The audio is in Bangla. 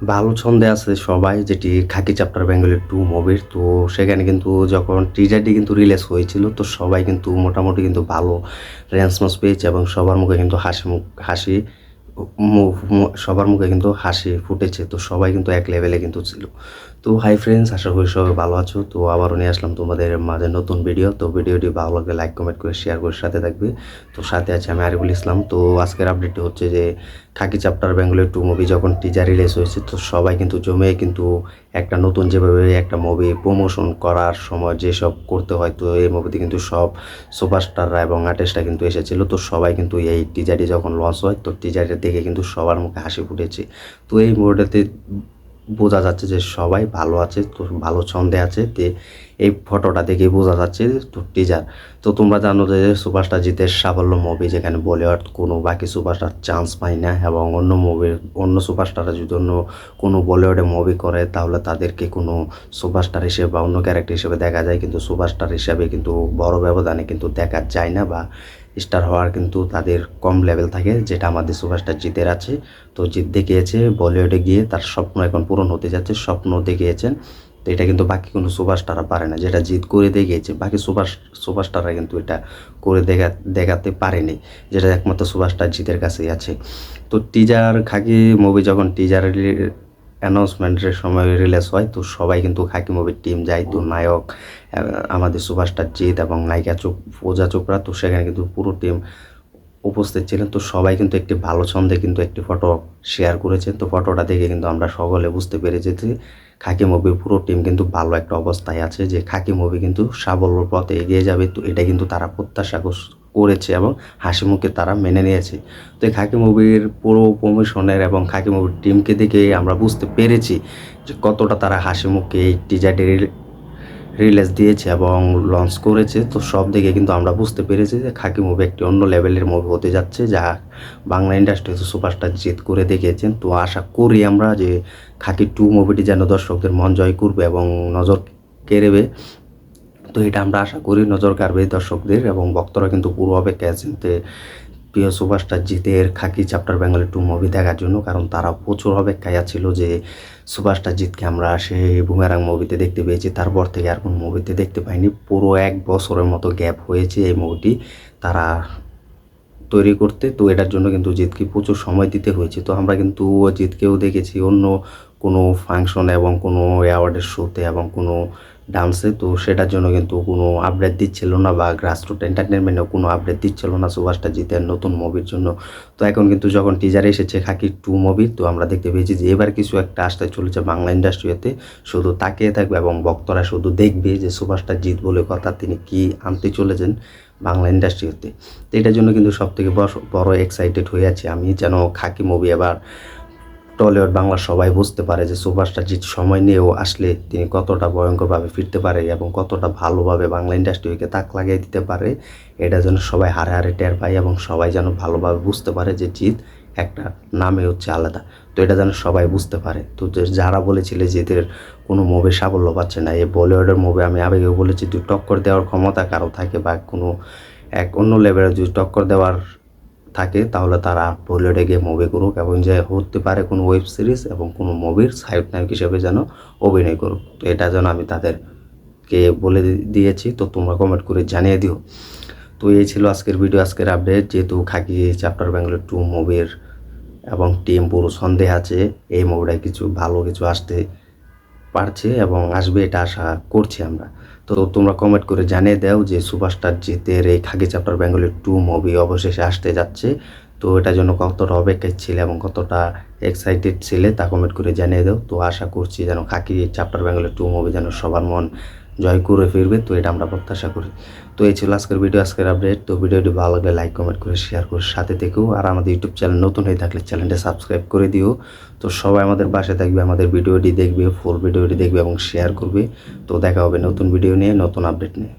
ভালো ছন্দে আছে সবাই, যেটি খাকি চ্যাপ্টার বেঙ্গলি টু মুভির তো সেখানে কিন্তু যখন টিজারটি কিন্তু রিলিজ হয়েছিল, তো সবাই কিন্তু মোটামুটি কিন্তু ভালো রেসপন্স পেয়েছে এবং সবার মুখে কিন্তু হাসি মুখ হাসি সবার মুখে কিন্তু হাসি ফুটেছে, তো সবাই কিন্তু এক লেভেলে কিন্তু ছিল। তো হাই ফ্রেন্ডস আশা করি সবাই ভালো আছো। তো আবারও নিয়ে আসলাম তোমাদের মাঝে নতুন ভিডিও তো ভিডিওটি ভালো লাগলে লাইক কমেন্ট করে শেয়ার করে সাথে থাকবে। তো সাথে আছে আমি আরিফুল ইসলাম। তো আজকের আপডেটটি হচ্ছে যে Khaki chapter Bengali two movie যখন টিজার রিলিজ হয়েছে, তো সবাই কিন্তু জমে কিন্তু একটা নতুন যেভাবে একটা মুভি প্রমোশন করার সময় যেসব করতে হয়, তো এই মুভিতে কিন্তু সব সুপারস্টাররা এবং আর্টিস্টরা কিন্তু এসেছিল। তো সবাই কিন্তু এই টিজারটি যখন লঞ্চ হয়, তো টিজারটা দেখে কিন্তু সবার মুখে হাসি ফুটেছে। তো এই মুভিটাতে বোঝা যাচ্ছে যে সবাই ভালো আছে, তো ভালো ছন্দে আছে, তে এই ফটোটা দেখে বোঝা যাচ্ছে তো টিজার তো তোমরা জানো যে সুপারস্টার জিতের সাফল্য মুভি যেখানে বলিউড কোনো বাকি সুপারস্টার চান্স পায় না এবং অন্য মুভির অন্য সুপারস্টাররা যদি অন্য কোনো বলিউডে মুভি করে, তাহলে তাদেরকে কোনো সুপারস্টার হিসেবে বা অন্য ক্যারেক্টার হিসেবে দেখা যায়। কিন্তু সুপারস্টার হিসেবে কিন্তু বড় ব্যবধানে কিন্তু দেখা যায় না বা স্টার হওয়ার কিন্তু তাদের কম লেভেল থাকে, যেটা আমাদের সুপারস্টার জিতের আছে। তো জিত দেখিয়েছে বলিউডে গিয়ে তার স্বপ্ন এখন পূরণ হতে যাচ্ছে, স্বপ্ন দেখিয়েছেন। তো এটা কিন্তু বাকি কোনো সুপারস্টাররা পারে না, যেটা জিত করে দেখিয়েছে, বাকি সুপার সুপারস্টাররা কিন্তু এটা করে দেখা, দেখাতে পারেনি, যেটা একমাত্র সুপারস্টার জিতের কাছেই আছে। তো টিজার খাকি মুভি যখন টিজার অ্যানাউন্সমেন্টের সময় রিলিজ হয়, তো সবাই কিন্তু খাকি মুভির টিম যায়, তো নায়ক আমাদের সুপারস্টার জিৎ এবং নায়িকা চোপ পূজা চোপড়া, তো সেখানে কিন্তু পুরো টিম উপস্থিত ছিলেন, তো সবাই কিন্তু একটি ভালো ছন্দে কিন্তু একটি ফটো শেয়ার করেছেন তো ফটোটা দেখে কিন্তু আমরা সকলে বুঝতে পেরেছি যে খাকি মুভির পুরো টিম কিন্তু ভালো একটা অবস্থায় আছে, যে খাকি মুভি কিন্তু সাবল্যর পথে এগিয়ে যাবে, তো এটা কিন্তু তারা প্রত্যাশা করেছে এবং হাসি মুখে তারা মেনে নিয়েছে। তো এই খাকি মুভির পুরো প্রমোশনের এবং খাকি মুভির টিমকে দেখে আমরা বুঝতে পেরেছি যে কতটা তারা হাসি মুখে এই টিজারটি রিলিজ দিয়েছে এবং লঞ্চ করেছে। তো সব দিকে কিন্তু আমরা বুঝতে পেরেছি যে খাকি মুভি একটি অন্য লেভেলের মুভি হতে যাচ্ছে যা বাংলা ইন্ডাস্ট্রিতে সুপারস্টার জিত করে দেখিয়েছেন। তো আশা করি আমরা যে খাকি টু মুভিটি যেন দর্শকদের মন জয় করবে এবং নজর কেড়েবে তো এটা আমরা আশা করি নজর কাড়বে দর্শকদের এবং ভক্তরা কিন্তু পুরো অপেক্ষায় আছেন তে প্রিয় সুপারস্টার জিতের Khakee chapter Bengali two movie দেখার জন্য, কারণ তারা প্রচুর অপেক্ষায় ছিল যে সুপারস্টার জিতকে আমরা সেই বুমেরাং মুভিতে দেখতে পেয়েছি। তারপর থেকে আর কোনো মুভিতে দেখতে পাইনি। পুরো এক বছরের মতো গ্যাপ হয়েছে এই মুভিটি তারা তৈরি করতে। তো এটার জন্য কিন্তু জিতকে প্রচুর সময় দিতে হয়েছে। তো আমরা কিন্তু জিতকেও দেখেছি অন্য কোনো ফাংশন এবং কোনো অ্যাওয়ার্ডের শোতে এবং কোনো ডান্সে তো সেটার জন্য কিন্তু কোনো আপডেট দিচ্ছিল না বা গ্রাসরুট এন্টারটেনমেন্টেও কোনো আপডেট দিচ্ছিল না সুভাষটা জিতের নতুন মুভির জন্য। তো এখন কিন্তু যখন টিজার এসেছে খাকি টু মুভি তো আমরা দেখতে পেয়েছি যে এবার কিছু একটা আসতে চলেছে বাংলা ইন্ডাস্ট্রিতে শুধু তাকিয়ে থাকবে এবং বক্তরা শুধু দেখবে যে সুভাষটা জিত বলে কথা, তিনি কি আনতে চলেছেন বাংলা ইন্ডাস্ট্রিতে তো এটার জন্য কিন্তু সব থেকে বড় এক্সাইটেড হয়ে আছে আমি। যেন খাকি মুভি এবার টলিউড বাংলা সবাই বুঝতে পারে যে সুপারস্টার জিৎ সময় নিয়েও আসলে তিনি কতটা ভয়ঙ্করভাবে ফিরতে পারে এবং কতটা ভালোভাবে বাংলা ইন্ডাস্ট্রিকে তাক লাগিয়ে দিতে পারে, এটা যেন সবাই হারে হারে টের পায় এবং সবাই যেন ভালোভাবে বুঝতে পারে যে জিৎ একটা নামে হচ্ছে আলাদা। তো এটা যেন সবাই বুঝতে পারে। তো যারা বলেছিলে যে এদের কোনো মুভি সাফল্য পাচ্ছে না, এই বলিউডের মুভি আমি আগেও বলেছি, যদি টক্কর দেওয়ার ক্ষমতা কারও থাকে বা কোনো এক অন্য লেভেলের যদি টক্কর দেওয়ার থাকে, তাহলে তারা বলিউডে গিয়ে মুভি করুক এবং যে হতে পারে কোনো ওয়েব সিরিজ এবং কোনো মুভির সাইড নায়ক হিসেবে যেন অভিনয় করুক। তো এটা যেন আমি তাদেরকে বলে দিয়েছি, তো তোমরা কমেন্ট করে জানিয়ে দিও। তো এই ছিল আজকের ভিডিও আজকের আপডেট যেহেতু খাকি চ্যাপ্টার বেঙ্গলের টু মুভির এবং টিম পুরো সন্দেহ আছে, এই মুভিটায় কিছু ভালো কিছু আসতে পারছে এবং আসবে এটা আশা করছি আমরা। তো তোমরা কমেন্ট করে জানিয়ে দাও যে সুপারস্টার জিতের এই Khaki chapter Bengali two movie অবশেষে আসতে যাচ্ছে। তো এটার জন্য কতটা অপেক্ষায় ছিল এবং কতটা এক্সাইটেড ছিলে তা কমেন্ট করে জানিয়ে দাও। তো আশা করছি যেন Khakee chapter Bengali two movie যেন সবার মন জয় করে ফিরবে, তো এটা আমরা প্রত্যাশা করি। তো এই ছিল আজকের ভিডিও, আজকের আপডেট। তো ভিডিওটি ভালো লাগলে লাইক কমেন্ট করে শেয়ার করে সাথে থেকেও। আর আমাদের ইউটিউব চ্যানেল নতুন হয়ে থাকলে চ্যানেলটা সাবস্ক্রাইব করে দিও। তো সবাই আমাদের পাশে থাকবে, আমাদের ভিডিওটি দেখবে ফুল ভিডিওটি দেখবে এবং শেয়ার করবে। তো দেখা হবে নতুন ভিডিও নিয়ে, নতুন আপডেট নিয়ে।